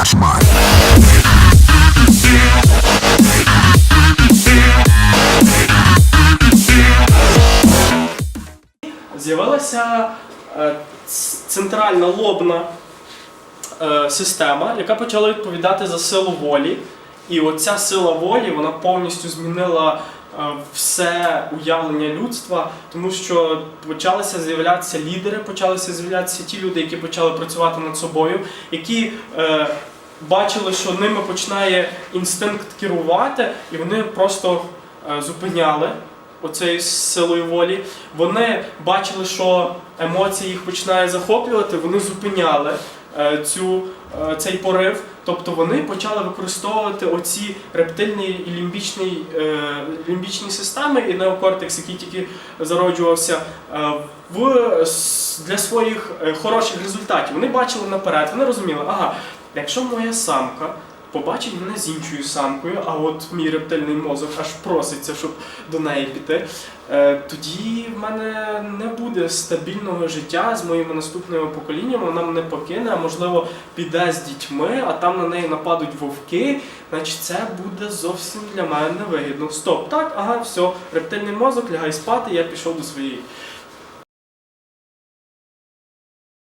Кошмар. З'явилася е, центральна лобна е, система, яка почала відповідати за силу волі. І оця сила волі вона повністю змінила е, все уявлення людства, тому що почалися з'являтися лідери, почалися з'являтися ті люди, які почали працювати над собою, які е, бачили, що ними починає інстинкт керувати, і вони просто е, зупиняли оцею силою волі. Вони бачили, що емоції їх починає захоплювати, вони зупиняли цю, е, цей порив. Тобто вони почали використовувати оці рептильні і лімбічні, е, лімбічні системи і неокортекс, який тільки зароджувався е, в, для своїх е, хороших результатів. Вони бачили наперед, вони розуміли, ага, якщо моя самка побачить мене з іншою самкою, а от мій рептильний мозок аж проситься, щоб до неї піти, е, тоді в мене не буде стабільного життя з моїми наступними поколіннями, вона мене покине, а можливо піде з дітьми, а там на неї нападуть вовки, значить це буде зовсім для мене невигідно. Стоп, так, ага, все, рептильний мозок, лягай спати, я пішов до своєї